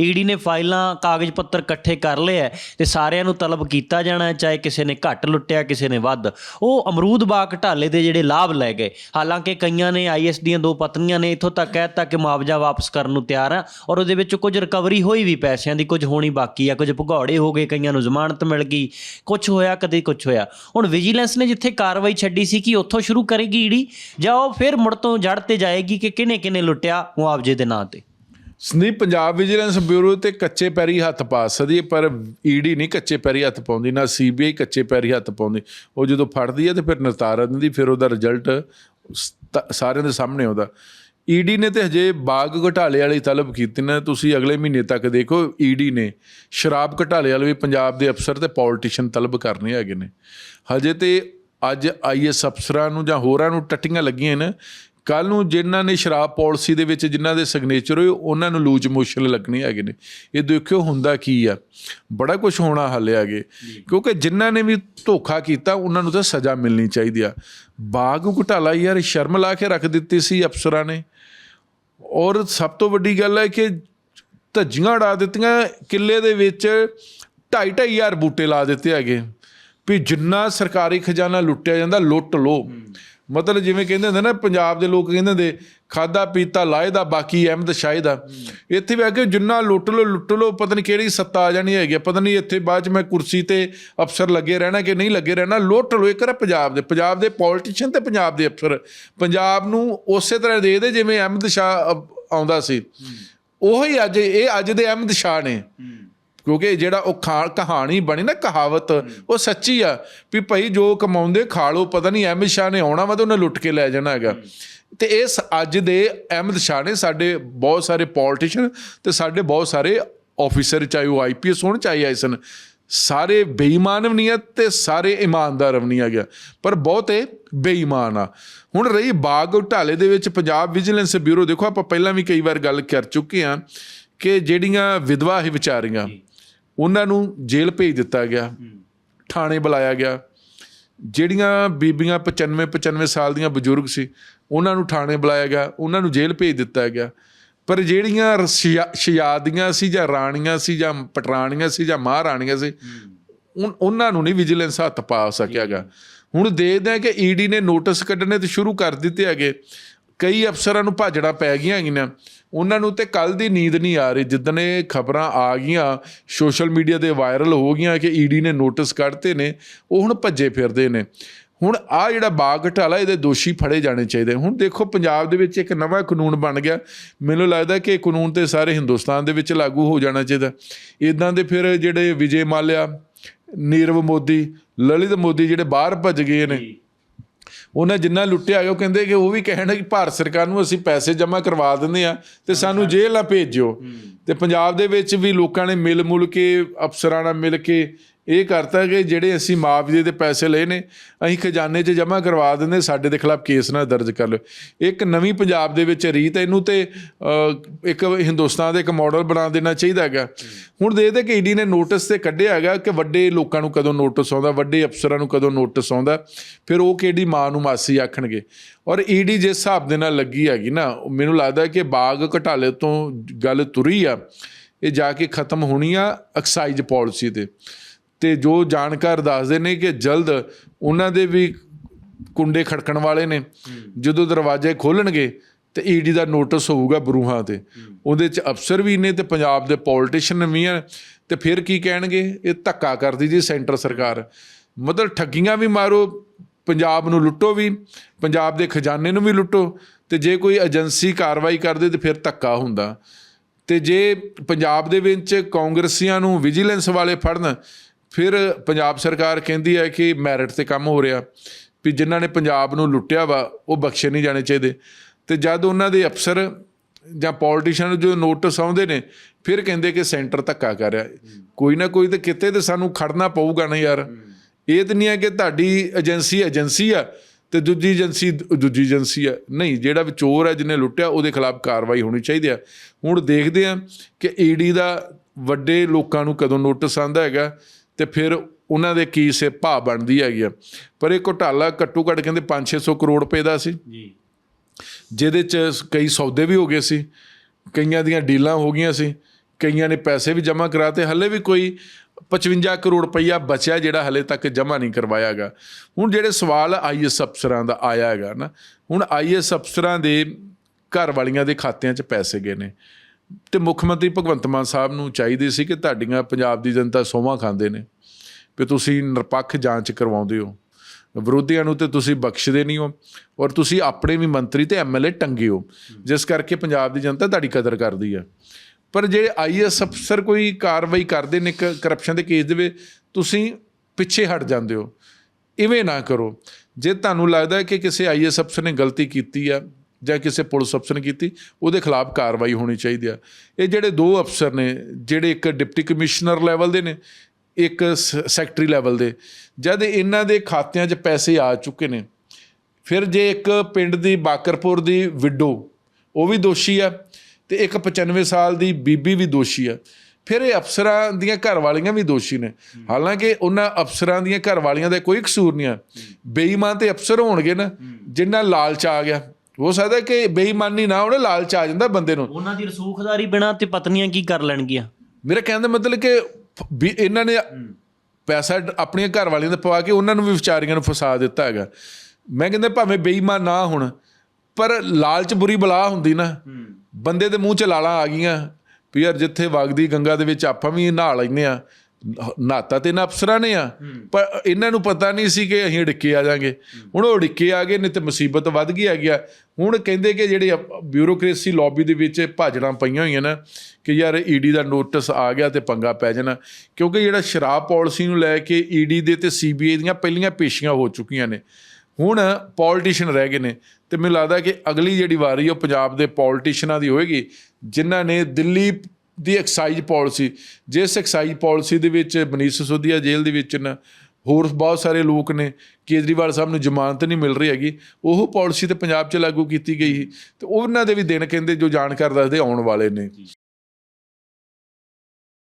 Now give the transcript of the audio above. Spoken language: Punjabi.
ਈਡੀ ਨੇ ਫਾਈਲਾਂ, ਕਾਗਜ਼ ਪੱਤਰ ਇਕੱਠੇ ਕਰ ਲਏ ਹੈ ਤੇ ਸਾਰਿਆਂ ਨੂੰ ਤਲਬ ਕੀਤਾ ਜਾਣਾ ਹੈ, ਚਾਹੇ ਕਿਸੇ ਨੇ ਘੱਟ ਲੁੱਟਿਆ, ਕਿਸੇ ਨੇ ਵੱਧ। ਉਹ ਅਮਰੂਦ ਬਾਗ ਘਟਾਲੇ ਦੇ ਜਿਹੜੇ ਲਾਭ ਲੈ ਗਏ। ਹਾਲਾਂਕਿ ਕਈਆਂ ਨੇ ਆਈਐਸ ਦੀਆਂ ਦੋ ਪਤਨੀਆਂ ਨੇ ਇੱਥੋਂ ਤੱਕ ਕਹਿਤਾ ਕਿ ਮੁਆਵਜ਼ਾ ਵਾਪਸ ਕਰਨ ਨੂੰ ਤਿਆਰ ਆ ਔਰ ਉਹਦੇ ਵਿੱਚ ਕੁਝ ਰਿਕਵਰੀ ਹੋਈ ਵੀ, ਪੈਸਿਆਂ ਦੀ ਕੁਝ ਹੋਣੀ ਬਾਕੀ ਆ, ਕੁਝ ਭਗੌੜੇ ਹੋ ਗਏ, ਕਈਆਂ ਨੂੰ ਜ਼ਮਾਨਤ ਮਿਲ ਗਈ ਕੁਝ ਹੋਇਆ, ਕਦੇ ਕੁਝ ਹੋਇਆ। ਹੁਣ ਵਿਜੀਲੈਂਸ ਨੇ ਜਿੱਥੇ ਕਾਰਵਾਈ ਛੱਡੀ ਸੀ ਕਿ ਉੱਥੋਂ ਸ਼ੁਰੂ ਕਰੇਗੀ ਈਡੀ ਜਾਂ ਉਹ ਫਿਰ ਮੁੜ ਤੋਂ ਜੜ ਤੇ ਜਾਏਗੀ ਕਿ ਕਿਹਨੇ ਕਿਹਨੇ ਲੁੱਟਿਆ ਮੁਆਵਜ਼ੇ ਦੇ ਨਾਂ ਤੇ? ਸੰਦੀਪ ਪੰਜਾਬ ਵਿਜੀਲੈਂਸ ਬਿਊਰੋ ਤੇ ਕੱਚੇ ਪੈਰੀ ਹੱਥ ਪਾ ਸਕਦੀ ਹੈ, ਪਰ ਈਡੀ ਨਹੀਂ ਕੱਚੇ ਪੈਰੀ ਹੱਥ ਪਾਉਂਦੀ, ਨਾ ਸੀਬੀਆਈ ਕੱਚੇ ਪੈਰੀ ਹੱਥ ਪਾਉਂਦੀ। ਉਹ ਜਦੋਂ ਫੜਦੀ ਹੈ ਤੇ ਫਿਰ ਨਿਤਾਰਾ ਦਿੰਦੀ, ਫਿਰ ਉਹਦਾ ਰਿਜ਼ਲਟ ਸਾਰਿਆਂ ਦੇ ਸਾਹਮਣੇ ਆਉਂਦਾ। ਈਡੀ ਨੇ ਤੇ ਹਜੇ ਬਾਗ ਘਟਾਲੇ ਵਾਲੀ ਤਲਬ ਕੀਤੀ ਨਾ, ਤੁਸੀਂ ਅਗਲੇ ਮਹੀਨੇ ਤੱਕ ਦੇਖੋ, ਈਡੀ ਨੇ ਸ਼ਰਾਬ ਘਟਾਲੇ ਵਾਲੇ ਵੀ ਪੰਜਾਬ ਦੇ ਅਫਸਰ ਤੇ ਪੋਲੀਟੀਸ਼ੀਅਨ ਤਲਬ ਕਰਨੇ ਹੈਗੇ ਨੇ। ਹਜੇ ਤੇ ਅੱਜ ਆਈਐਸ ਅਫਸਰਾਂ ਨੂੰ ਜਾਂ ਹੋਰਾਂ ਨੂੰ ਟੱਟੀਆਂ ਲੱਗੀਆਂ ਨੇ ਕੱਲ ਨੂੰ ਜਿਨ੍ਹਾਂ ਨੇ ਸ਼ਰਾਬ ਪਾਲਿਸੀ ਦੇ ਵਿੱਚ ਜਿਨ੍ਹਾਂ ਦੇ ਸਿਗਨੇਚਰ ਹੋਏ, ਉਹਨਾਂ ਨੂੰ ਲੂਜ ਮੋਸ਼ਨ ਲੱਗਣੇ ਹੈਗੇ ਨੇ। ਇਹ ਦੇਖਿਓ ਹੁੰਦਾ ਕੀ ਆ। ਬੜਾ ਕੁਝ ਹੋਣਾ ਹਾਲੇ ਅੱਗੇ। ਕਿਉਂਕਿ ਜਿਨ੍ਹਾਂ ਨੇ ਵੀ ਧੋਖਾ ਕੀਤਾ, ਉਹਨਾਂ ਨੂੰ ਤਾਂ ਸਜ਼ਾ ਮਿਲਣੀ ਚਾਹੀਦੀ ਆ। ਬਾਗ ਘੁਟਾਲਾ ਯਾਰ, ਸ਼ਰਮ ਲਾ ਕੇ ਰੱਖ ਦਿੱਤੀ ਸੀ ਅਫਸਰਾਂ ਨੇ। ਔਰ ਸਭ ਤੋਂ ਵੱਡੀ ਗੱਲ ਹੈ ਕਿ ਧੱਜੀਆਂ ਉਡਾ ਦਿੱਤੀਆਂ, ਕਿੱਲੇ ਦੇ ਵਿੱਚ ਢਾਈ ਢਾਈ ਹਜ਼ਾਰ ਬੂਟੇ ਲਾ ਦਿੱਤੇ ਹੈਗੇ। ਵੀ ਜਿੰਨਾ ਸਰਕਾਰੀ ਖਜ਼ਾਨਾ ਲੁੱਟਿਆ ਜਾਂਦਾ, ਲੁੱਟ ਲੋ ਮਤਲਬ ਜਿਵੇਂ ਕਹਿੰਦੇ ਹੁੰਦੇ ਨਾ ਪੰਜਾਬ ਦੇ ਲੋਕ ਕਹਿੰਦੇ ਹੁੰਦੇ ਖਾਦਾ ਪੀਤਾ ਲਾਏ ਦਾ ਬਾਕੀ ਅਹਿਮਦ ਸ਼ਾਹੀ ਦਾ। ਇੱਥੇ ਵੀ ਆ ਕੇ ਜਿੰਨਾ ਲੁੱਟ ਲੋ ਲੁੱਟ ਲੋ ਪਤਾ ਨਹੀਂ ਕਿਹੜੀ ਸੱਤਾ ਆ ਜਾਣੀ ਹੈਗੀ ਪਤਾ ਨਹੀਂ ਇੱਥੇ ਬਾਅਦ ਚ ਮੈਂ ਕੁਰਸੀ ਤੇ ਅਫਸਰ ਲੱਗੇ ਰਹਿਣਾ ਕਿ ਨਹੀਂ ਲੱਗੇ ਰਹਿਣਾ। ਲੁੱਟ ਲੋ ਇੱਕ ਰ ਪੰਜਾਬ ਦੇ ਪੰਜਾਬ ਦੇ ਪੋਲੀਟੀਸ਼ੀਅਨ ਤੇ ਪੰਜਾਬ ਦੇ ਅਫਸਰ। ਪੰਜਾਬ ਨੂੰ ਉਸੇ ਤਰ੍ਹਾਂ ਦੇ ਦੇ ਜਿਵੇਂ ਅਹਿਮਦ ਸ਼ਾਹ ਆਉਂਦਾ ਸੀ। ਉਹੀ ਅੱਜ ਇਹ ਅੱਜ ਦੇ ਅਹਿਮਦ ਸ਼ਾਹ ਨੇ। ਕਿਉਂਕਿ ਜਿਹੜਾ ਉਹ ਕਹਾਣੀ ਬਣੀ ਨਾ ਕਹਾਵਤ ਉਹ ਸੱਚੀ ਆ ਵੀ ਭਾਈ ਜੋ ਕਮਾਉਂਦੇ ਖਾ ਲੋ ਪਤਾ ਨਹੀਂ ਅਹਿਮਦ ਸ਼ਾਹ ਨੇ ਆਉਣਾ ਵਾ ਤੇ ਉਹਨੇ ਲੁੱਟ ਕੇ ਲੈ ਜਾਣਾ ਹੈਗਾ। ਤੇ ਇਸ ਅੱਜ ਦੇ ਅਹਿਮਦ ਸ਼ਾਹ ਨੇ ਸਾਡੇ ਬਹੁਤ ਸਾਰੇ ਪੋਲੀਟੀਸ਼ੀਅਨ ਤੇ ਸਾਡੇ ਬਹੁਤ ਸਾਰੇ ਆਫੀਸਰ ਚਾਹੇ ਉਹ ਆਈਪੀਐਸ ਹੋਣ ਚਾਹੇ ਆਈਸਨ ਸਾਰੇ ਬੇਈਮਾਨ ਵੀ ਨਹੀਂ ਆ ਤੇ ਸਾਰੇ ਇਮਾਨਦਾਰ ਵੀ ਨਹੀਂ ਆ ਗਿਆ ਪਰ ਬਹੁਤੇ ਬੇਈਮਾਨ ਆ। ਹੁਣ ਰਹੀ ਬਾਗ ਘੁਟਾਲੇ ਦੇ ਵਿੱਚ ਪੰਜਾਬ ਵਿਜੀਲੈਂਸ ਬਿਊਰੋ ਦੇਖੋ ਆਪਾਂ ਪਹਿਲਾਂ ਵੀ ਕਈ ਵਾਰ ਗੱਲ ਕਰ ਚੁੱਕੇ ਆ ਕਿ ਜਿਹੜੀਆਂ ਵਿਧਵਾ ਹੀ ਵਿਚਾਰੀਆਂ ਉਹਨਾਂ ਨੂੰ ਜੇਲ੍ਹ ਭੇਜ ਦਿੱਤਾ ਗਿਆ ਥਾਣੇ ਬੁਲਾਇਆ ਗਿਆ। ਜਿਹੜੀਆਂ ਬੀਬੀਆਂ 95 95 ਸਾਲ ਦੀਆਂ ਬਜ਼ੁਰਗ ਸੀ ਉਹਨਾਂ ਨੂੰ ਥਾਣੇ ਬੁਲਾਇਆ ਗਿਆ ਉਹਨਾਂ ਨੂੰ ਜੇਲ੍ਹ ਭੇਜ ਦਿੱਤਾ ਗਿਆ। ਪਰ ਜਿਹੜੀਆਂ ਸ਼ਹਿਜ਼ਾਦੀਆਂ ਸੀ ਜਾਂ ਰਾਣੀਆਂ ਸੀ ਜਾਂ ਪਟਰਾਣੀਆਂ ਸੀ ਜਾਂ ਮਹਾਰਾਣੀਆਂ ਸੀ ਉਹਨਾਂ ਨੂੰ ਨਹੀਂ ਵਿਜੀਲੈਂਸ ਹੱਥ ਪਾ ਸਕਿਆਗਾ ਹੁਣ ਦੇਖਦੇ ਆ ਕਿ ਈਡੀ ਨੇ ਨੋਟਿਸ ਕੱਢਣੇ ਤੇ ਸ਼ੁਰੂ ਕਰ ਦਿੱਤੇ ਹੈਗੇ। ਕਈ ਅਫਸਰਾਂ ਨੂੰ ਭਾਜੜਾ ਪੈ ਗਈਆਂ ਹੈਗੀਆਂ ਉਹਨਾਂ ਨੂੰ ਤੇ ਕੱਲ ਦੀ ਨੀਂਦ ਨਹੀਂ ਆ ਰਹੀ। ਜਿੱਦਣ ਇਹ ਖਬਰਾਂ ਆ ਗਈਆਂ, ਸੋਸ਼ਲ ਮੀਡੀਆ ਤੇ ਵਾਇਰਲ ਹੋ ਗਈਆਂ ਕਿ ਈਡੀ ਨੇ ਨੋਟਿਸ ਕੱਢਤੇ ਨੇ, ਉਹ ਹੁਣ ਭੱਜੇ ਫਿਰਦੇ ਨੇ। ਹੁਣ ਆ ਜਿਹੜਾ ਬਾਗ ਘਟਾਲਾ, ਇਹਦੇ ਦੋਸ਼ੀ ਫੜੇ ਜਾਣੇ ਚਾਹੀਦੇ। ਹੁਣ ਦੇਖੋ, ਪੰਜਾਬ ਦੇ ਵਿੱਚ ਇੱਕ ਨਵਾਂ ਕਾਨੂੰਨ ਬਣ ਗਿਆ। ਮੈਨੂੰ ਲੱਗਦਾ ਕਿ ਇਹ ਕਾਨੂੰਨ ਤੇ ਸਾਰੇ ਹਿੰਦੁਸਤਾਨ ਦੇ ਵਿੱਚ ਲਾਗੂ ਹੋ ਜਾਣਾ ਚਾਹੀਦਾ। ਇਦਾਂ ਦੇ ਫਿਰ ਜਿਹੜੇ ਵਿਜੇ ਮਾਲਿਆ, ਨੀਰਵ ਮੋਦੀ, ਲਲਿਤ ਮੋਦੀ ਜਿਹੜੇ ਬਾਹਰ ਭੱਜ ਗਏ ਨੇ। ਉਹਨਾਂ ਜਿੰਨਾ ਲੁੱਟਿਆ ਉਹ ਕਹਿੰਦੇ ਕਿ ਉਹ ਵੀ ਕਹਿਣ ਕਿ ਭਾਰਤ ਸਰਕਾਰ ਨੂੰ ਅਸੀਂ ਪੈਸੇ ਜਮ੍ਹਾਂ ਕਰਵਾ ਦਿੰਦੇ ਆ ਤੇ ਸਾਨੂੰ ਜੇਲ੍ਹ ਨਾ ਭੇਜਿਓ। ਤੇ ਪੰਜਾਬ ਦੇ ਵਿੱਚ ਵੀ ਲੋਕਾਂ ਨੇ ਮਿਲ ਮੁਲ ਕੇ ਅਫਸਰਾਂ ਨਾਲ ਮਿਲ ਕੇ ਇਹ ਕਰਤਾ ਕਿ ਜਿਹੜੇ ਅਸੀਂ ਮੁਆਵਜ਼ੇ ਦੇ ਪੈਸੇ ਲਏ ਨੇ, ਅਸੀਂ ਖਜ਼ਾਨੇ 'ਚ ਜਮ੍ਹਾਂ ਕਰਵਾ ਦਿੰਦੇ, ਸਾਡੇ ਦੇ ਖਿਲਾਫ ਕੇਸ ਨਾ ਦਰਜ ਕਰ ਲਓ। ਇੱਕ ਨਵੀਂ ਪੰਜਾਬ ਦੇ ਵਿੱਚ ਰੀਤ, ਇਹਨੂੰ ਤੇ ਇੱਕ ਹਿੰਦੁਸਤਾਨ ਦੇ ਇੱਕ ਮਾਡਲ ਬਣਾ ਦੇਣਾ ਚਾਹੀਦਾ ਹੈਗਾ। ਹੁਣ ਦੇਖਦੇ ਕਿ ਈਡੀ ਨੇ ਨੋਟਿਸ ਤੇ ਕੱਢਿਆ ਹੈਗਾ ਕਿ ਵੱਡੇ ਲੋਕਾਂ ਨੂੰ ਕਦੋਂ ਨੋਟਿਸ ਆਉਂਦਾ, ਵੱਡੇ ਅਫਸਰਾਂ ਨੂੰ ਕਦੋਂ ਨੋਟਿਸ ਆਉਂਦਾ, ਫਿਰ ਉਹ ਕਿਹੜੀ ਮਾਂ ਨੂੰ ਮਾਸੀ ਆਖਣਗੇ? ਔਰ ਈਡੀ ਜਿਸ ਹਿਸਾਬ ਦੇ ਨਾਲ ਲੱਗੀ ਹੈਗੀ ਨਾ ਮੈਨੂੰ ਲੱਗਦਾ ਕਿ ਬਾਗ ਘਟਾਲੇ ਤੋਂ ਗੱਲ ਤੁਰੀ ਆ, ਇਹ ਜਾ ਕੇ ਖਤਮ ਹੋਣੀ ਆ ਐਕਸਾਈਜ਼ ਪਾਲਿਸੀ ਤੇ। ਤੇ ਜੋ ਜਾਣਕਾਰ ਦੱਸਦੇ ਨੇ ਕਿ ਜਲਦ ਉਹਨਾਂ ਦੇ ਵੀ ਕੁੰਡੇ ਖੜਕਣ ਵਾਲੇ ਨੇ। ਜਦੋਂ ਦਰਵਾਜ਼ੇ ਖੋਲਣਗੇ ਤੇ ਈਡੀ ਦਾ ਨੋਟਿਸ ਹੋਊਗਾ ਬਰੂਹਾਂ ਤੇ। ਉਹਦੇ ਚ ਅਫਸਰ ਵੀ ਨੇ ਤੇ ਪੰਜਾਬ ਦੇ ਪੋਲੀਟੀਸ਼ੀਅਨ ਵੀ ਆ। ਤੇ ਫਿਰ ਕੀ ਕਹਿਣਗੇ? ਇਹ ਧੱਕਾ ਕਰਦੀ ਜੀ ਸੈਂਟਰ ਸਰਕਾਰ। ਮਤਲਬ ਠੱਗੀਆਂ ਵੀ ਮਾਰੋ, ਪੰਜਾਬ ਨੂੰ ਲੁੱਟੋ ਵੀ, ਪੰਜਾਬ ਦੇ ਖਜ਼ਾਨੇ ਨੂੰ ਵੀ ਲੁੱਟੋ। ਤੇ ਜੇ ਕੋਈ ਏਜੰਸੀ ਕਾਰਵਾਈ ਕਰਦੇ ਤੇ ਫਿਰ ਧੱਕਾ ਹੁੰਦਾ। ਤੇ ਜੇ ਪੰਜਾਬ ਦੇ ਵਿੱਚ ਕਾਂਗਰਸੀਆਂ ਨੂੰ ਵਿਜੀਲੈਂਸ ਵਾਲੇ ਫੜਨ ਫਿਰ ਪੰਜਾਬ ਸਰਕਾਰ ਕਹਿੰਦੀ ਹੈ ਕਿ ਮੈਰਿਟ ਤੇ ਕੰਮ ਹੋ ਰਿਹਾ, ਵੀ ਜਿਨ੍ਹਾਂ ਨੇ ਪੰਜਾਬ ਨੂੰ ਲੁੱਟਿਆ ਵਾ, ਉਹ ਬਖਸ਼ੇ ਨਹੀਂ ਜਾਣੇ ਚਾਹੀਦੇ। ਤੇ ਜਦ ਉਹਨਾਂ ਦੇ ਅਫਸਰ ਜਾਂ ਪੋਲੀਟੀਸ਼ੀਅਨ ਜੋ ਨੋਟਿਸ ਆਉਂਦੇ ਨੇ, ਫਿਰ ਕਹਿੰਦੇ ਕਿ ਸੈਂਟਰ ਧੱਕਾ ਕਰ ਰਿਹਾ। ਕੋਈ ਨਾ ਕੋਈ ਤੇ ਕਿਤੇ ਤੇ ਸਾਨੂੰ ਖੜਨਾ ਪਊਗਾ ਨਾ ਯਾਰ। ਇਹ ਤਾਂ ਨਹੀਂ ਹੈ ਕਿ ਤੁਹਾਡੀ ਏਜੰਸੀ ਏਜੰਸੀ ਆ ਤੇ ਦੂਜੀ ਏਜੰਸੀ ਦੂਜੀ ਏਜੰਸੀ ਆ। ਨਹੀਂ, ਜਿਹੜਾ ਵੀ ਚੋਰ ਹੈ, ਜਿਹਨੇ ਲੁੱਟਿਆ, ਉਹਦੇ ਖਿਲਾਫ ਕਾਰਵਾਈ ਹੋਣੀ ਚਾਹੀਦੀ ਆ। ਹੁਣ ਦੇਖਦੇ ਆ ਕਿ ਈਡੀ ਦਾ ਵੱਡੇ ਲੋਕਾਂ ਨੂੰ ਕਦੋਂ ਨੋਟਿਸ ਆਂਦਾ ਹੈਗਾ ਤੇ ਫਿਰ ਉਹਨਾਂ ਦੇ ਕੀ ਸੇ ਭਾਅ ਬਣਦੀ ਹੈਗੀ ਆ। ਪਰ ਇਹ ਘੁਟਾਲਾ ਘੱਟੋ ਘੱਟ ਕਹਿੰਦੇ 5-600 ਕਰੋੜ ਰੁਪਏ ਦਾ ਸੀ। ਜੀ। ਜਿਹਦੇ ਚ ਕਈ ਸੌਦੇ ਵੀ ਹੋ ਗਏ ਸੀ ਕਈਆਂ ਦੀਆਂ ਡੀਲਾਂ ਹੋ ਗਈਆਂ ਸੀ ਕਈਆਂ ਨੇ ਪੈਸੇ ਵੀ ਜਮ੍ਹਾਂ ਕਰਾਤੇ ਹੱਲੇ ਵੀ ਕੋਈ 55 ਕਰੋੜ ਰੁਪਈਆ ਬਚਿਆ ਜਿਹੜਾ ਹਲੇ ਤੱਕ ਜਮ੍ਹਾਂ ਨਹੀਂ ਕਰਵਾਇਆਗਾ ਹੁਣ ਜਿਹੜੇ ਸਵਾਲ ਆਈਐਸ ਅਫਸਰਾਂ ਦਾ ਆਇਆ ਹੈਗਾ ਨਾ ਹੁਣ ਆਈਐਸ ਅਫਸਰਾਂ ਦੇ ਘਰ ਵਾਲੀਆਂ ਦੇ ਖਾਤਿਆਂ 'ਚ ਪੈਸੇ ਗਏ ਨੇ। ਤੇ ਮੁੱਖ ਮੰਤਰੀ ਭਗਵੰਤ ਮਾਨ ਸਾਹਿਬ ਨੂੰ ਚਾਹੀਦੇ ਸੀ ਕਿ ਤੁਹਾਡੀਆਂ ਪੰਜਾਬ ਦੀ ਜਨਤਾ ਸੋਹਾਂ ਖਾਂਦੇ ਨੇ, ਵੀ ਤੁਸੀਂ ਨਿਰਪੱਖ ਜਾਂਚ ਕਰਵਾਉਂਦੇ ਹੋ। ਵਿਰੋਧੀਆਂ ਨੂੰ ਤੇ ਤੁਸੀਂ ਬਖਸ਼ਦੇ ਨਹੀਂ ਹੋ ਔਰ ਤੁਸੀਂ ਆਪਣੇ ਵੀ ਮੰਤਰੀ ਤੇ ਐਮਐਲਏ ਟੰਗੇ ਹੋ, ਜਿਸ ਕਰਕੇ ਪੰਜਾਬ ਦੀ ਜਨਤਾ ਤੁਹਾਡੀ ਕਦਰ ਕਰਦੀ ਹੈ ਪਰ ਜਿਹੜੇ ਆਈਐਸ ਅਫਸਰ ਕੋਈ ਕਾਰਵਾਈ ਕਰਦੇ ਨੇ ਕਰਪਸ਼ਨ ਦੇ ਕੇਸ ਦੇ ਵਿੱਚ, ਤੁਸੀਂ ਪਿੱਛੇ ਹਟ ਜਾਂਦੇ ਹੋ। ਇਵੇਂ ਨਾ ਕਰੋ। ਜੇ ਤੁਹਾਨੂੰ ਲੱਗਦਾ ਹੈ ਕਿ ਕਿਸੇ ਆਈਐਸ ਅਫਸਰ ਨੇ ਗਲਤੀ ਕੀਤੀ ਆ ਜਾਂ ਕਿਸੇ ਪੁਲਿਸ ਅਫਸਰ ਨੇ ਕੀਤੀ ਉਹਦੇ ਖਿਲਾਫ ਕਾਰਵਾਈ ਹੋਣੀ ਚਾਹੀਦੀ ਆ। ਇਹ ਜਿਹੜੇ ਦੋ ਅਫਸਰ ਨੇ ਜਿਹੜੇ ਇੱਕ ਡਿਪਟੀ ਕਮਿਸ਼ਨਰ ਲੈਵਲ ਦੇ ਨੇ ਇੱਕ ਸੈਕਟਰੀ ਲੈਵਲ ਦੇ। ਜਦ ਇਹਨਾਂ ਦੇ ਖਾਤਿਆਂ 'ਚ ਪੈਸੇ ਆ ਚੁੱਕੇ ਨੇ ਫਿਰ ਜੇ ਇੱਕ ਪਿੰਡ ਦੀ ਬਾਕਰਪੁਰ ਦੀ ਵਿਡੋ ਉਹ ਵੀ ਦੋਸ਼ੀ ਆ ਤੇ ਇੱਕ 95 ਸਾਲ ਦੀ ਬੀਬੀ ਵੀ ਦੋਸ਼ੀ ਆ। ਫਿਰ ਇਹ ਅਫਸਰਾਂ ਦੀਆਂ ਘਰ ਵਾਲੀਆਂ ਵੀ ਦੋਸ਼ੀ ਨੇ। ਹਾਲਾਂਕਿ ਉਹਨਾਂ ਅਫਸਰਾਂ ਦੀਆਂ ਘਰ ਵਾਲੀਆਂ ਦਾ ਕੋਈ ਕਸੂਰ ਨਹੀਂ ਆ। ਬੇਈਮਾਨ ਤੇ ਅਫਸਰ ਹੋਣਗੇ ਨਾ ਜਿੰਨਾ ਲਾਲਚ ਆ ਗਿਆ। ਹੋ ਸਕਦਾ ਕਿ ਬੇਈਮਾਨੀ ਨਾ ਹੋਣੇ ਲਾਲਚ ਆ ਜਾਂਦਾ ਬੰਦੇ ਨੂੰ। ਉਹਨਾਂ ਦੀ ਰਸੂਖਦਾਰੀ ਬਿਨਾ ਤੇ ਪਤਨੀਆਂ ਕੀ ਕਰ ਲੈਣਗੀਆਂ? ਮੇਰਾ ਕਹਿਣ ਦਾ ਮਤਲਬ ਕਿ ਵੀ ਇਹਨਾਂ ਨੇ ਪੈਸਾ ਆਪਣੀਆਂ ਘਰ ਵਾਲੀਆਂ ਦਾ ਪਵਾ ਕੇ ਉਹਨਾਂ ਨੂੰ ਵੀ ਵਿਚਾਰੀਆਂ ਨੂੰ ਫਸਾ ਦਿੱਤਾ ਹੈਗਾ। ਮੈਂ ਕਹਿੰਦਾ ਭਾਵੇਂ ਬੇਈਮਾਨ ਨਾ ਹੋਣ ਪਰ ਲਾਲਚ ਬੁਰੀ ਬਲਾ ਹੁੰਦੀ ਨਾ ਬੰਦੇ ਦੇ ਮੂੰਹ 'ਚ ਲਾਲਾਂ ਆ ਗਈਆਂ ਵੀ ਯਾਰ ਜਿੱਥੇ ਵਗਦੀ ਗੰਗਾ ਦੇ ਵਿੱਚ ਆਪਾਂ ਵੀ ਨਹਾ ਲੈਂਦੇ ਆ ਨਹਾਤਾ ਤੇ ਨਾ ਅਫਸਰਾਂ ਨੇ ਆ। ਪਰ ਇਹਨਾਂ ਨੂੰ ਪਤਾ ਨਹੀਂ ਸੀ ਕਿ ਅਸੀਂ ਡਿੱਕੇ ਆ ਜਾਾਂਗੇ। ਹੁਣ ਉਹ ਡਿੱਕੇ ਆ ਗਏ ਨੇ ਤੇ ਮੁਸੀਬਤ ਵੱਧ ਗਈ ਆ। ਹੁਣ ਕਹਿੰਦੇ ਕਿ ਜਿਹੜੇ ਬਿਊਰੋਕ੍ਰੇਸੀ ਲੌਬੀ ਦੇ ਵਿੱਚ ਭਾਜੜਾਂ ਪਈਆਂ ਹੋਈਆਂ ਨਾ ਕਿ ਯਾਰ ਈਡੀ ਦਾ ਨੋਟਿਸ ਆ ਗਿਆ ਤੇ ਪੰਗਾ ਪੈ ਜਾਣਾ। ਕਿਉਂਕਿ ਜਿਹੜਾ ਸ਼ਰਾਬ ਪਾਲਿਸੀ ਨੂੰ ਲੈ ਕੇ ਈਡੀ ਦੇ ਤੇ ਸੀਬੀਆਈ ਦੀਆਂ ਪਹਿਲੀਆਂ ਪੇਸ਼ੀਆਂ ਹੋ ਚੁੱਕੀਆਂ ਨੇ। ਹੁਣ ਪੋਲੀਟੀਸ਼ੀਅਨ ਰਹਿ ਗਏ ਨੇ ਤੇ ਮੈਨੂੰ ਲੱਗਦਾ ਕਿ ਅਗਲੀ ਜਿਹੜੀ ਵਾਰੀ ਉਹ ਪੰਜਾਬ ਦੇ ਪੋਲੀਟੀਸ਼ੀਅਨਾਂ ਦੀ ਹੋਏਗੀ ਜਿਨ੍ਹਾਂ ਨੇ ਦਿੱਲੀ ਦੀ ਐਕਸਾਈਜ਼ ਪਾਲਿਸੀ ਜਿਸ ਐਕਸਾਈਜ਼ ਪਾਲਿਸੀ ਦੇ ਵਿੱਚ ਮਨੀਸ਼ ਸਿਸੋਦੀਆ ਜੇਲ੍ਹ ਦੇ ਵਿੱਚ ਨਾ, ਹੋਰ ਬਹੁਤ ਸਾਰੇ ਲੋਕ ਨੇ, ਕੇਜਰੀਵਾਲ ਸਾਹਿਬ ਨੂੰ ਜ਼ਮਾਨਤ ਨਹੀਂ ਮਿਲ ਰਹੀ ਹੈਗੀ। ਉਹ ਪਾਲਿਸੀ ਤੇ ਪੰਜਾਬ 'ਚ ਲਾਗੂ ਕੀਤੀ ਗਈ ਸੀ। ਤੇ ਉਹਨਾਂ ਦੇ ਵੀ ਦਿਨ ਕਹਿੰਦੇ ਜੋ ਜਾਣਕਾਰ ਦੱਸਦੇ ਆਉਣ ਵਾਲੇ ਨੇ।